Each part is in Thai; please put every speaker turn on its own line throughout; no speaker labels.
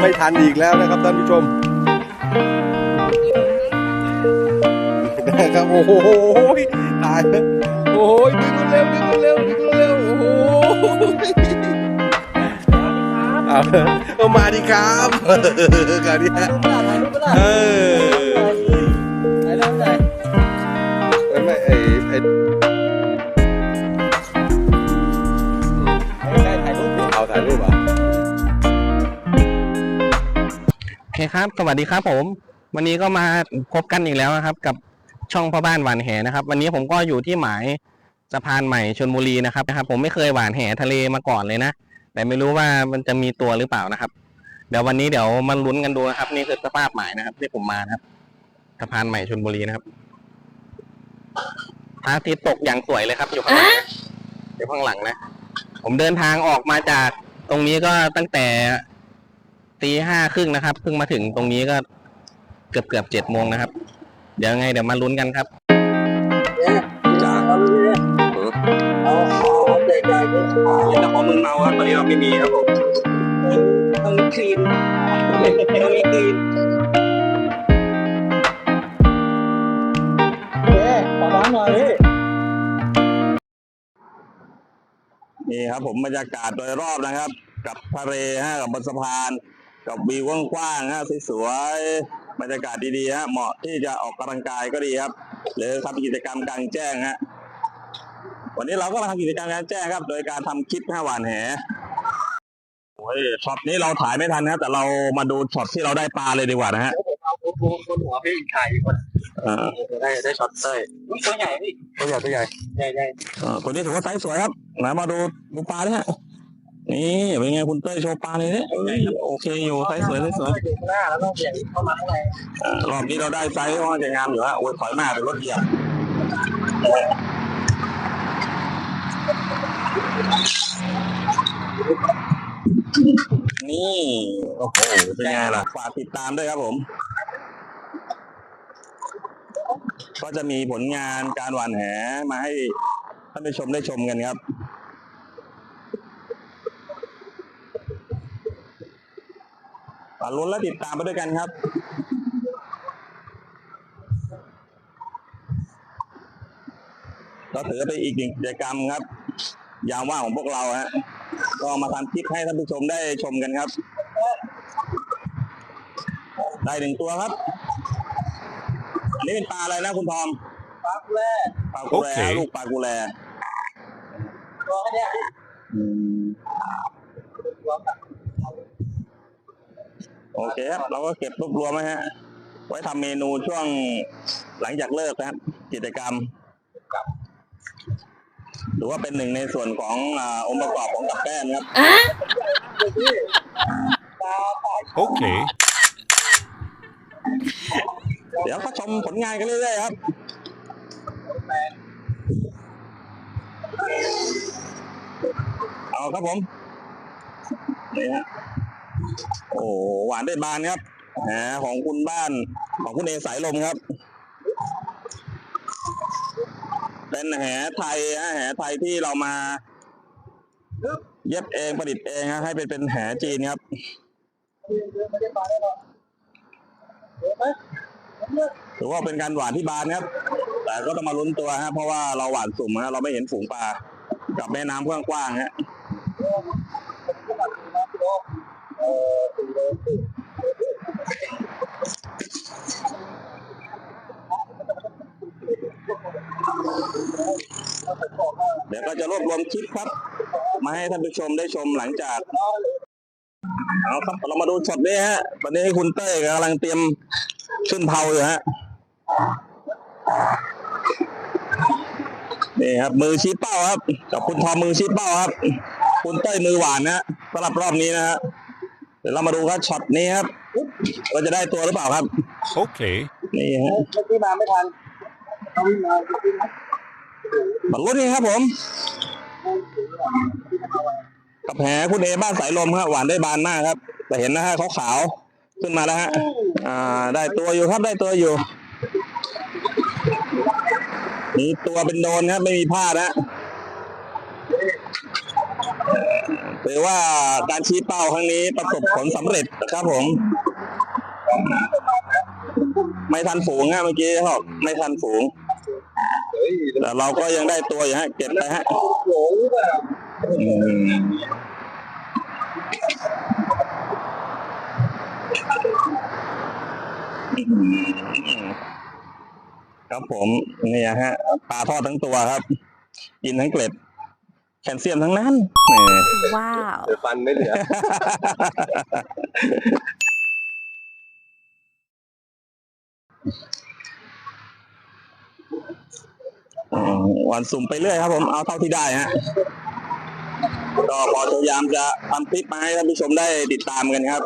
ไม่ทันอีกแล้วนะครับท่านผู้ชมนะครับโอ้โหตายแล้วโอ้ยดึงเร็วดึงเร็วดึงเร็วโอ้โหเอาเอามาดีครับกันนี้เออ
คครับ สวัสดีครับผม วันนี้ก็มาพบกันอีกแล้วนะครับ กับช่องพ่อบ้านหวานแหนะครับ วันนี้ผมก็อยู่ที่หมายสะพานใหม่ชนบุรีนะครับนะครับ ผมไม่เคยหวานแหทะเลมาก่อนเลยนะแต่ไม่รู้ว่ามันจะมีตัวหรือเปล่านะครับ เดี๋ยววันนี้เดี๋ยวมาลุ้นกันดูนะครับ นี่คือสภาพหมายนะครับ ที่ผมมานะครับสะพานใหม่ชนบุรีนะครับพระอาทิตย์ตกอย่างสวยเลยครับ อยู่ข้างหลังนะอยู่ข้างหลังนะผมเดินทางออกมาจากตรงนี้ก็ตั้งแต่ ตีห้าครึ่งนะครับเพิ่งมาถึงตรงนี้ก็เกือบเกือบเจ็ดโมงนะครับ เดี๋ยวไงเดี๋ยวมาลุ้นกันครับ
จ้า
เอาเอาใหญ่ๆนี่
แต่พอมึนเมาครับตอนนี้เราไม่มีครับผม
ต้องคลีนต้องคลีนเอ๊ะขอร้องหน่อยพี่
นี่ครับผมบรรยากาศโดยรอบนะครับ กับทะเลฮะกับบนสะพาน กับวิวกว้างๆฮะสวยๆบรรยากาศดีๆฮะเหมาะที่จะออกกำลังกายก็ดีครับ หรือทำกิจกรรมกลางแจ้งฮะวันนี้เราก็มาทำกิจกรรมกลางแจ้งครับ โดยการทำคลิปห้าหวานแหโอ้ยช็อตนี้เราถ่ายไม่ทันนะแต่เรามาดูช็อตที่เราได้ปลาเลยดีกว่านะฮะ
เอาคนคนหัวพี่ถ่ายคน
เอ่อ
ได้ได้ช็อตเต้ยตัวใหญ่พี่
ตัวใหญ่ตัวใหญ่
ใหญ่ใหญ่
เอ่อตัวนี้ถือว่าไซส์สวยครับไหนมาดูดูปลาดิฮะ นี่เป็นไงคุณเต้ยโชว์ปลาเลยเนี่ยโอเคอยู่ไซส์สวยไซส์สวย
หน้าแล้วก็ใหญ่เข้ามาข้างใน
อ่อรอบนี้เราได้ไซส์ว่าจะงามอยู่ฮะโอ้ยถอยมากเป็นรถเหยียบนี่โอ้โหเป็นไงล่ะฝากติดตามด้วยครับผม ก็จะมีผลงานการหวานแหมาให้ท่านผู้ชมได้ชมกันครับ ฝาก ลุ้นและติดตามไปด้วยกันครับก็ถือเป็นอีกหนึ่งกิจกรรมครับ ยามว่างของพวกเราฮะก็มาทำคลิปให้ท่านผู้ชมได้ชมกันครับ ได้หนึ่งตัวครับ อันนี้เป็นปลาอะไรนะคุณทอม
ปั๊บแรก
ปลากุแลลูกปลากุแล โอเคครับเราก็เก็บรวบรวมไว้ฮะ ไว้ทำเมนูช่วงหลังจากเลิกนะครับ กิจกรรมหรือว่าเป็นหนึ่งในส่วนของอาองค์ประกอบของกับแก้มครับ
Okay.
เดี๋ยวก็ชมผลงานกันเรื่อยๆครับเอาครับผมนี่ฮะ โอ้หวานได้บานครับแหของคุณบ้านของคุณเอสายลมครับ เป็นแหไทยฮะแหไทยที่เรามาเย็บเองประดิษฐ์เองฮะให้เป็นเป็นแหจีนครับ
ไม่ได้ปลาได้หรอกเห็นไหม
ถือว่าเป็นการหวานที่บานครับ แต่ก็ต้องมาลุ้นตัวฮะเพราะว่าเราหวานสุ่มฮะเราไม่เห็นฝูงปลากับแม่น้ำกว้างๆฮะ
เดี๋
ยวก็จะรวบรวมคลิปครับ มาให้ท่านผู้ชมได้ชมหลังจากเอาครับเรามาดูช็อตนี้ฮะตอนนี้คุณเต้ยกำลังเตรียมขึ้นเผาอยู่ฮะนี่ครับ มือชี้เป้าครับ กับคุณทอมมือชี้เป้าครับ คุณเต้ยมือหวานนะสำหรับรอบนี้นะฮะ เดี๋ยวเรามาดูครับช็อตนี้ครับว่าจะได้ตัวหรือเปล่าครับ
Okay.
นี่ฮะ
เมื่อกี้มาไม่ทันเขาวิ่งมาเมื่อกี้นะ
บัตรลุ้นกันครับผมกับแผลคุณเอบ้านสายลมครับหวานได้บานมากครับ แต่เห็นนะฮะขาวขาวๆขึ้นมาแล้วฮะอ่า ได้ตัวอยู่ครับได้ตัวอยู่มีตัวเป็นโดนครับไม่มีพลาดนะือว่าการชี้เป้าครั้งนี้ประสบผลสำเร็จนะครับผม ไม่ทันฝูงฮะเมื่อกี้เขาบอไม่ทันฝูง แต่เราก็ยังได้ตัวอยู่ฮะ เก็บไปฮะอืมครับผมเนี่ยฮะปลาทอดทั้งตัวครับ กินทั้งเกล็ด แคลเซียมทั้งนั้นนี่
Wow.
ฟันไม่เหลือ
อืมวันสุ่มไปเรื่อยครับผมเอาเท่าที่ได้ฮะก็พอพยายามจะทำคลิปมาให้ท่านผู้ชมได้ติดตามกันครับ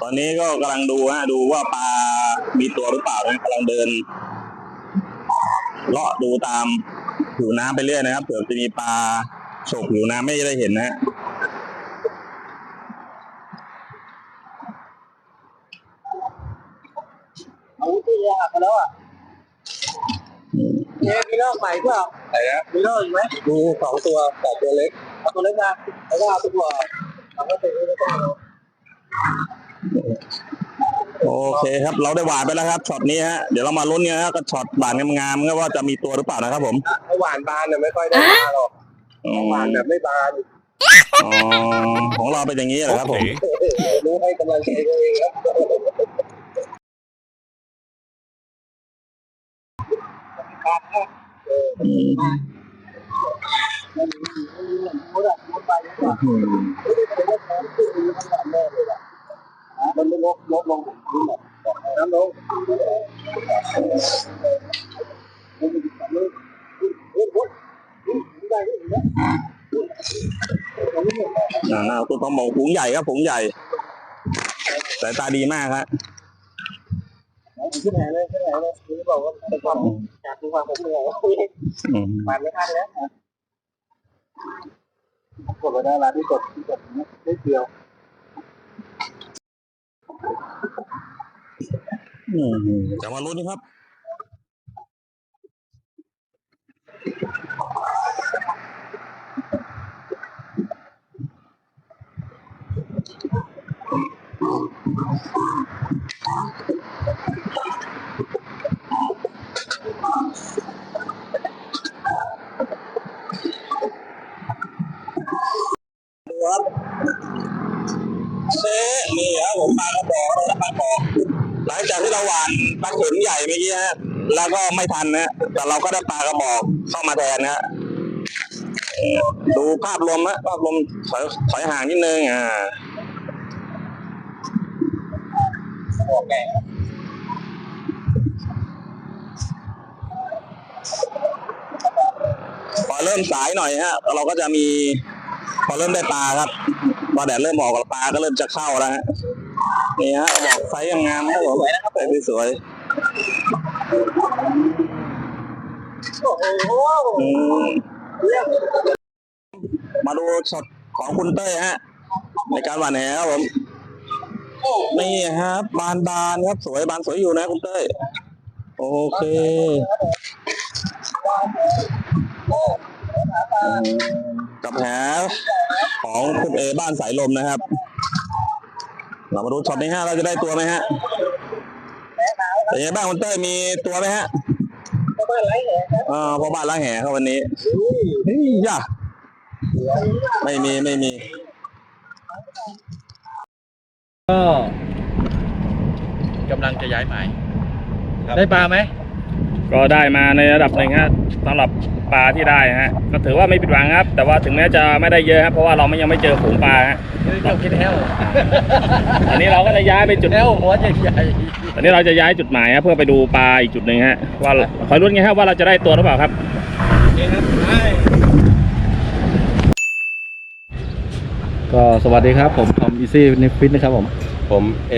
ตอนนี้ก็กำลังดูฮะดูว่าปลามีตัวหรือเปล่านะกำลังเดิน เลาะดูตามผิวน้ำไปเรื่อยนะครับเผื่อจะมีปลาโฉกผิวน้ำไม่ได้เห็นนะฮะ
เอาที่ยากแล้วอะเนี่ยมีรอบใหม่เปล่าไหนนะมีรอบอีกไหม
มีสองตัวแต่ตัวเล็ก
เอาตัวเล็กมาแล้วก็เอาตัวเอาก็เป็นแล้วก็
โอเคครับ เราได้หวานไปแล้วครับช็อตนี้ฮะเดี๋ยวเรามาลุ้นกันนะครับกับช็อตหวานงามๆครับว่าจะมีตัวหรือเปล่านะครับ ผม
ถ้าหวานบานเนี่ยไม่ค่อยได้ปลาหรอก
อืม
หวานแบบไม่บาน
อ๋อของเราเป็นอย่างนี้เหรอครับผม
รู้ให้กำลังใจตัวเองครับ
อืม
มันไม่ลดลดลงนี่แหละน้ำลงมันมีความรู้โอ้โหได้ได้ได้
อ่าตัวทองบอกฝูงใหญ่ครับฝูงใหญ่สายตาดีมากครับ
ขึ้นไหนเลยขึ้นไหนเลยคุณบอกว่าเป็นความอยากความผมเหนื่อย
ม
มันไม่ทันแล้วกดไปได้ร้านที่กดที่กดนิดเดียว
อืมจะมาลุ้นครับ เซ่นี่ครับผมปลากระบอกแล้วปลากระบอกหลังจากที่เราหวานปลาข็มใหญ่เมื่อกี้ฮะแล้วก็ไม่ทันนะแต่เราก็ได้ปลากระบอกเข้ามาแทนนะฮะดูภาพรวมนะภาพรวมถอยถอยห่างนิดนึงอ่า
บอกแก
พอเริ่มสายหน่อยฮะเราก็จะมีพอเริ่มได้ปลาครับ พอแดดเริ่มออกปลาก็เริ่มจะเข้าแล้วฮะนี่ฮะบอกไซส์งามๆครับผมไซส์สวยม
เรื่อง
มาดูช็อตของคุณเต้ยฮะ ในการหวานแหครับผมนี่ครับบานบานครับสวยบานสวยอยู่นะคุณเต้ยโอเค กับแหของคุณเอบ้านสายลมนะครับ เรามาดูช็อตนี้ฮะเราจะได้ตัวไหมฮะเป็นไงบ้างคุณเต้ยมีตัวไหมฮะ
ก็บ้านไรแหนครับ
เออพอบ้านล้างแหครับวันนี้เฮ้ยย่าไม่มีไม่มี
ก็กำลังจะย้ายหมาย ได้ปลาไหม
ก็ได้มาในระดับหนึ่งฮะสำหรับ ปลาที่ได้ฮะก็ถือว่าไม่ผิดหวังครับ แต่ว่าถึงแม้จะไม่ได้เยอะครับเพราะว่าเราไม่ยังไม่เจอฝูงปลาฮะ
เจ้ากินแฮว
อันนี้เราก็จะย้ายไปจุด
แฮวหัวใหญ่
ตอนนี้เราจะย้ายจุดหมายครับเพื่อไปดูปลาอีกจุดหนึ่งฮะว่าคอยรุ้นไงครับว่าเราจะได้ตัวหรือเปล่าครับ
ก็สวัสดีครับผมทอมอีซี่นิฟิตนะครับผม
ผมเอ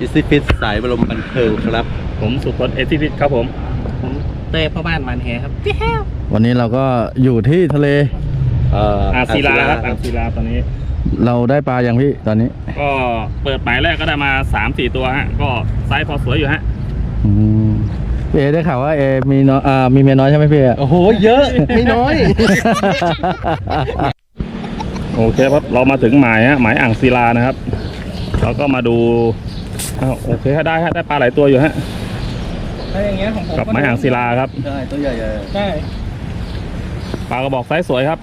อิซิฟิตสายบรมบันเทิงครับ
ผมสุพจน์เอซิฟิตครับผม
ผม เต้พ่อบ้านหวานแหครับ
วันนี้เราก็อยู่ที่ทะเล
เอ่อ
อ่างศิลาครับอ่างศิลาตอนนี้
เราได้ปลาอย่างพี่ตอนนี้
ก็เปิดหมายแรกก็ได้มา3 4ตัวฮะ ก็ไซส์พอสวยอยู่ฮะ
อืมพี่เอได้ข่าวว่าเอมีน้อยอ่ามีเมียน้อยใช่ไหมพี่เอ
โอ้โห เยอะ ไม่น้อย
โอเคครับ เรามาถึงหมายฮะ หมายอ่างศิลานะครับ เราก็มาดูอ้าวโอเคฮะได้ฮะ ได้ปลาหลายตัวอยู่ฮะ
ถ้าอย่างเงี้ยของผม
กับหมายอ่างศิลาครับ
ใช่ตัวใหญ่
ใช่
ปลากระบอกไซส์สวยครับ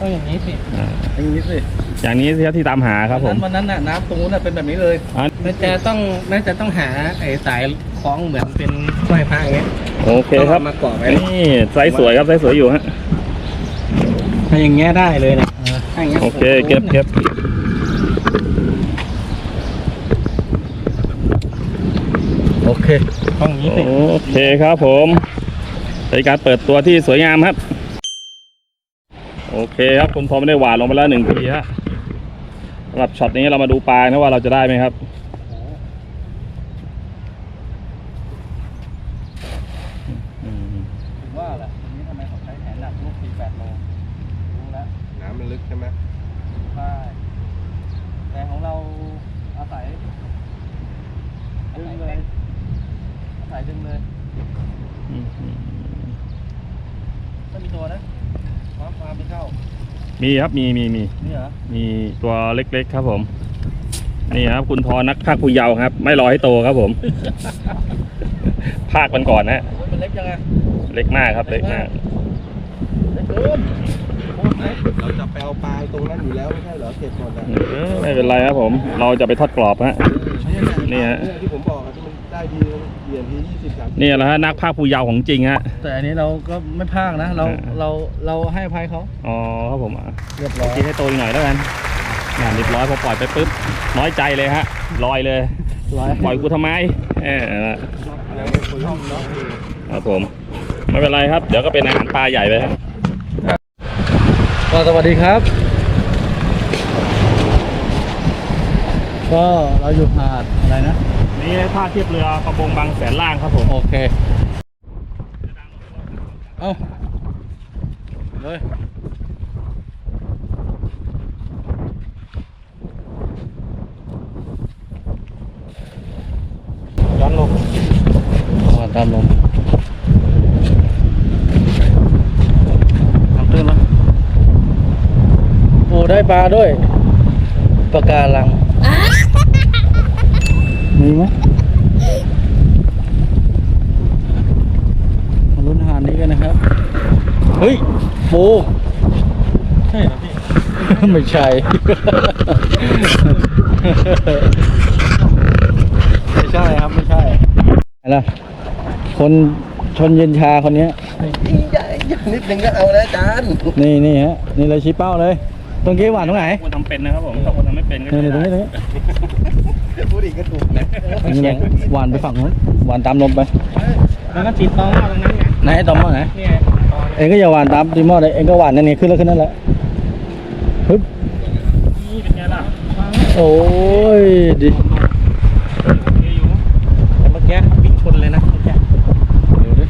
ต้องอย่างนี้สิ
อ่า
ๆอย่างนี้สิ
อย่างนี้ที่ตามหาครับผม
วันนั้นน่ะน้ำตรงนู้นน่ะเป็นแบบนี้เลย
อะ
น่าจะต้องน่าจะต้องหาไอ้สายคล้องเหมือนเป็นสร้อยพระอย่างเงี้ย
โอเคครับ
ต้องเอามาเกาะไว้
นี่ไซส์สวยครับไซส์สวยอยู่ฮะ
ถ้าอย่างเงี้ยได้เลยนะถ้าอย่างเงี้ย
โอเคเก็บเก็บ
โอ เค
ต้องอย่างนี้สิ
โอเคครับผมเป็นการเปิดตัวที่สวยงามครับ โอเคครับคุณพอไม่ได้หวานลงไปแล้วหนึ่งทีฮะสำหรับช็อตนี้เรามาดูปลานะว่าเราจะได้ไหมครับ
ผมว่าแหละทีนี้ทำไมเขาใช้แผนหนักลูกสี่แปดโลรู้แล้วน้ำมันลึกใช่ไหมใช่แต่ของเราอาศัยดึงเลย อายดึงเลยไม่มีตัวนะความความไม่เข้า
มีครับมีมีมี
นี่เหรอ
มีตัวเล็กๆครับผม นี่ครับ คุณทอนักภาคผู้เยาว์ครับ ไม่รอให้โตครับผม ภาคมันก่อนนะ
มันเล็กยังไง
เล็กมากครับเล็กมาก
เล็กเกินเล็กเราจะไปเอาปลาตรงนั้นอยู่แล้วไม่ใช่เหรอเก็บหมดอะ
เออไม่เป็นไรครับผม เราจะไปทอดกรอบฮะนี่ฮะ
ที่ผมบอก ได้ดีเหรียญที่ยี่สิบสาม
นี่แหละฮะนักภาคผู้เยาว์ของจริงฮะ
แต่อันนี้เราก็ไม่พลาดนะ เรา
อ่า
เราเราให้อภัยเขา
อ๋อครับผมอะ
เรียบร้อย
กินให้โตอีกหน่อยแล้วกันงานเรียบร้อยพอปล่อยไปปุ๊บน้อยใจเลยฮะลอยเลย
ร้อย
ปล่อยกูทำไมเออ
แล้วคุยห้องเนาะ
ครับผม ไม่เป็นไรครับ เดี๋ยวก็เป็นอาหารปลาใหญ่ไปครับ
ก็สวัสดีครับ ก็เราอยู่หาดอะไรนะ
นี่ท่าเทียบเรือประมงบางแสนล่างครับผม
โอเค เอาเลย
ย้อนลง
มาตามลมทำตื้นแล้วโอ้ได้ปลาด้วยปลาการัง มีไหมมาลุ้นหาดนี้กันนะครับ เฮ้ยปู
ใช่เหรอพี่
ไม่ใช่ ไม่ใช่ครับ ไม่ใช่อะไรคนชนเย็นชาคนเนี้ย
นิดนึงก็เอาแล้วอาจารย์
นี่นี่ฮะ นี่เลยชี้เป้าเลยตรงกี้หวานตรงไหน
คนทำเป็นนะครับผมถ้าคนทำไม่เป็นก็
นี่
ไม่
นี่ตรง
ได้
นี้ตรงนี้
พูดอีกก็ถูกนะ
นี่เลยหวานไปฝั่งนู้นหวานตามลมไป
แล้วก็ติดตองตรงนั้นไง
ไหนตอมอไหน
เนี่ยตอ
เองก็อย่าหวานตามตีมอเลยเองก็หวานนั่นนี่ขึ้นแล้วขึ้นนั่นแหละฮึบ
นี่เป็นไงล่ะ
โอ้ยดิ
โอเคอยู่
แต่เมื่อกี้วิ่งชนเลยนะเมื่อกี้
ดูดิ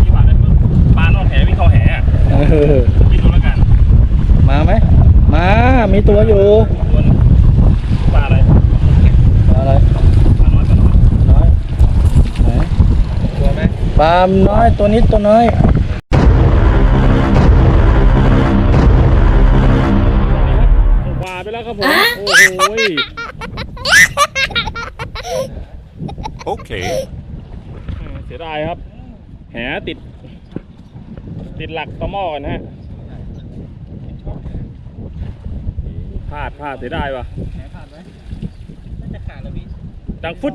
ที่หวานได้ปุ๊บปลานอกแหวิ่งเข้าแหอะ
เออ
คิดดูแล้วกัน
มาไหมมา มีตัวอยู่
ตัวนึงปลาอะไร
ปลาอะไร
ปลาน้อยปลาน้อย
น้อยไหน
ตัวไหม
ปลาน้อยตัวนิดตัวน้อย
ปลาไปแล้วครับผม โอ้โหย
โอเค
เสียดายครับ แหติด ติดหลักตะหม้อกันฮะพลาดพลาดเสียดายว่ะ
แหขาดไหมน่าจะขาดแล้วพี่
ดังฟุต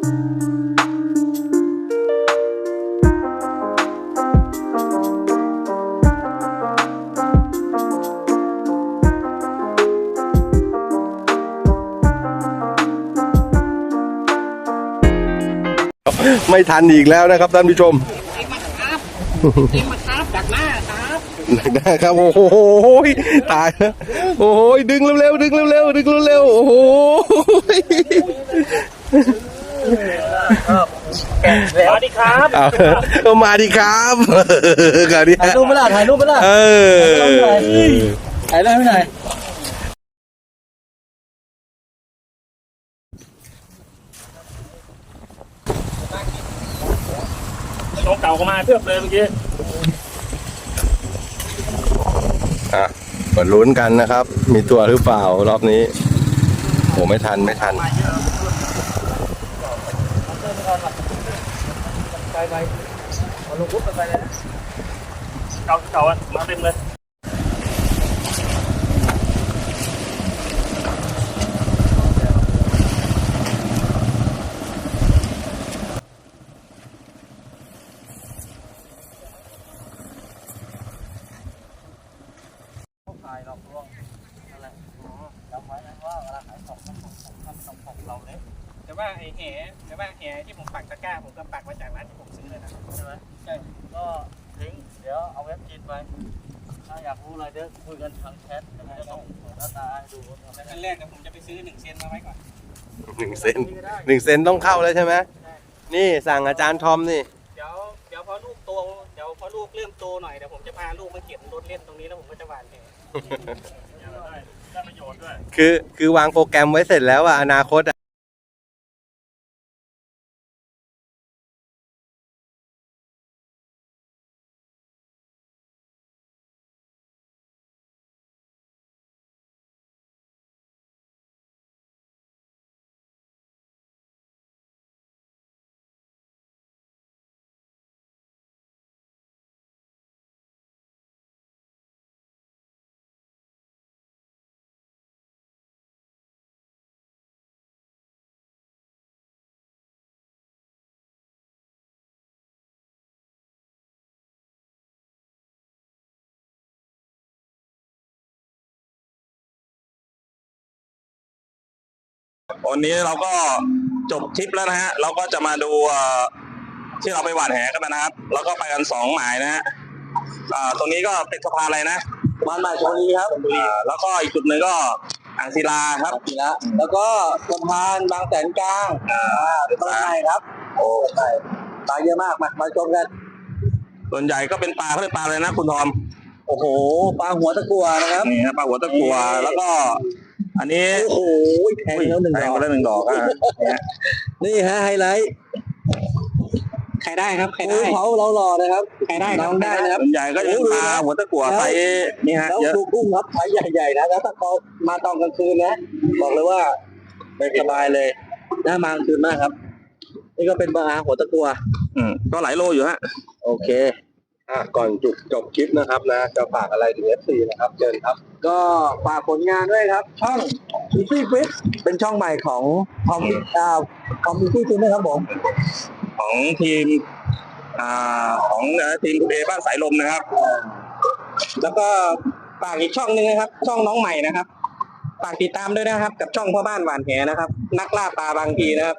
ไม่
ทันอีกแล้วนะครับท่านผู้ชม
เอ็งมาครับเอ็งมาครับดักหน้าครับ
นะครับ โอ้โหตายแล้วโอ้โหดึงเร็วๆดึงเร็วๆดึงเร็วๆโอ้โห
สวัสดีครับ
เอาเอามาดีครับคราวนี้
ถ่ายรูปไม่ได้ถ่ายรูปไม่ได้
เออ
ถ่ายได้ไม่ได้
น้องเก่าก็มาเทียบเลยเมื่อกี้
อะมาลุ้นกันนะครับ มีตัวหรือเปล่ารอบนี้โอ้ไม่ทันไม่ทัน
เก่าเก่าอะมาเต็มเลย
ขายหลอกลวงนั่นแหละอ๋อจำไว้นะว่าเวลาขายของต้องของของทำของของเราเลย
แต่ว่าไอ้แหแต่ว่าแหที่ผมปักตะกร้าผมก็ แรกเดี๋ยวผมจะไปซื้อหนึ่งเซนมาไว้ก่อน
หนึ่งเซนหนึ่งเซนต้องเข้าแล้วใช่ไหมนี่สั่งอาจารย์ทอมนี่
เดี๋ยวเดี๋ยวพอลูกโตเดี๋ยวพอลูกเริ่มโตหน่อยเดี๋ยวผมจะพาลูกมาเก็บรถเล่นตรงนี้แล้วผมก็จะหวานแห
ได้ได้ประโยชน์ด้วย
คือคือวางโปรแกรมไว้เสร็จแล้วอะอนาคตอะ
วันนี้เราก็จบทริปแล้วนะฮะ เราก็จะมาดูเอ่อที่เราไปหวานแหกันมานะครับ แล้วก็ไปกันสองหมายนะฮะอ่าตรงนี้ก็เป็นสะพานอะไรนะบ้านใหม่ชลบุรีครับอ่าแล้วก็อีกจุดหนึ่งก็อ่างศิลาครับ
ทีละแล้วก็สะพานบางแสนกลางอ่าเป็นต้นไม้ครับโอ้ใช่ปลาเยอะมากมามาชมกัน
ส่วนใหญ่ก็เป็นปลาเขาเรียกปลาอะไรนะคุณทอม
โอ้โห ปลาหัวตะกัวนะครับ
นี่ครับปลาหัวตะกัวแล้วก็ อันนี้
โอ้โหแทงแล้วหนึ่ง
แท
ด
ง
อก
ไปแล้วหนึ่งดอกอะเนี่ย
นี่ฮะไฮไลท์
ใครได้ครับ ใคร
ปู
ได้
เผาเราหล่อนะครับ
ใครได้ค
น้
รั
อบงได้นะครับ
ส่วนใหญ่ก็จะเป็นปลาหัวตะกัวไซส์นี่ฮะ
แล้ว
เยอะ
ดูกุ้งครับไซส์ใหญ่ๆนะแล้วถ้าเขามาตอนกลางคืนนะ บอกเลยว่าไม่สบายเลยน่ามากลางคืนมากครับ นี่ก็เป็นปลาหัวตะกัว
อืมก็หลายโลอยู่ฮะ
โอเค
อะก่อนจุดจบคลิปนะครับนะจะฝากอะไรถึง FC นะครับเชิญครับ
ก็ฝากผลงานด้วยครับ ช่อง Easy Fit เป็นช่องใหม่ของทอมอ่าทอม Easy Fit นะครับผม
ของทีมอ่าของเอ่อทีมคุณเอบ้านสายลมนะครับ
แล้วก็ฝากอีกช่องหนึ่งนะครับ ช่องน้องใหม่นะครับ ฝากติดตามด้วยนะครับ กับช่องพ่อบ้านหวานแหนะครับ นักล่าปลาบางทีนะครับ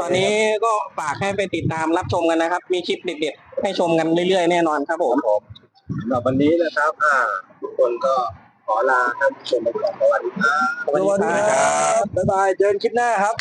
ตอนนี้ก็ฝากให้ไปติดตามรับชมกันนะครับ มีคลิปเด็ดๆให้ชมกันเรื่อยๆแน่นอนครับผม
สำหรับวันนี้นะครับอ่าทุกคนก็ขอลาท่านผู้ชมไปก่อนสวัสดีครับ
สวัสดีครับบ๊ายบายเจอกันคลิปหน้าครับ